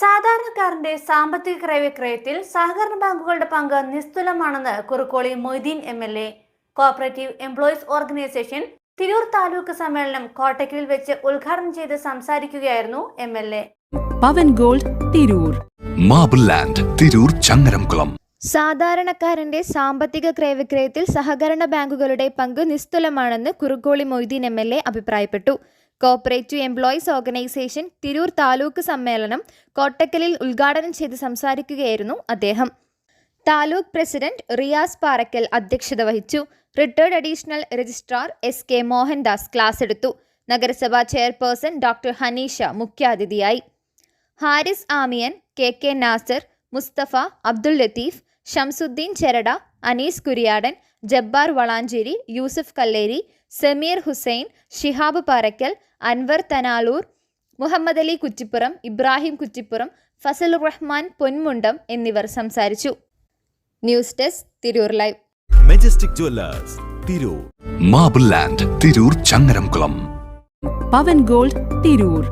സാധാരണക്കാരന്റെ സാമ്പത്തിക ക്രയവിക്രയത്തിൽ സഹകരണ ബാങ്കുകളുടെ പങ്ക് നിസ്തുലമാണെന്ന് Kurukkoli Moideen M L A. Cooperative employees organisation Tirur taluk സമ്മേളനം കോട്ടക്കലിൽ വെച്ച് ഉദ്ഘാടനം ചെയ്ത് സംസാരിക്കുകയായിരുന്നു M L A. Pavan gold Tirur. Marble land Tirur Changaramkulam. സാധാരണക്കാരന്റെ സാമ്പത്തിക ക്രയവിക്രയത്തിൽ സഹകരണ ബാങ്കുകളുടെ പങ്ക് നിസ്തുലമാണെന്ന് Kurukkoli Moideen M L A അഭിപ്രായപ്പെട്ടു. Cooperative employees organisation Tirur taluk സമ്മേളനം കോട്ടക്കലിൽ ഉദ്ഘാടനം ചെയ്ത് സംസാരിക്കുകയായിരുന്നു അദ്ദേഹം. താലൂക്ക് പ്രസിഡന്റ് റിയാസ് പാറക്കൽ അധ്യക്ഷത വഹിച്ചു retired additional registrar S K Mohandas class എടുത്തു നഗരസഭാ ചെയർപേഴ്സൺ ഡോക്ടർ ഹനീഷ മുഖ്യാതിഥിയായി ഹാരിസ് ആമിയൻ കെ കെ നാസർ മുസ്തഫ അബ്ദുൽ ലത്തീഫ് ഷംസുദ്ദീൻ ചെരട അനീസ് കുരിയാടൻ ജബ്ബാർ വളാഞ്ചേരി യൂസഫ് കല്ലേരി സമീർ ഹുസൈൻ ഷിഹാബ് പാറയ്ക്കൽ അൻവർ തനാലൂർ മുഹമ്മദ് അലി കുറ്റിപ്പുറം ഇബ്രാഹിം കുറ്റിപ്പുറം ഫസൽ റഹ്മാൻ പൊന്മുണ്ടം എന്നിവർ സംസാരിച്ചു. News desk Tirur live. Majestic jewellers Tirur. Marble land Tirur Changaramkulam. Pavan gold Tirur.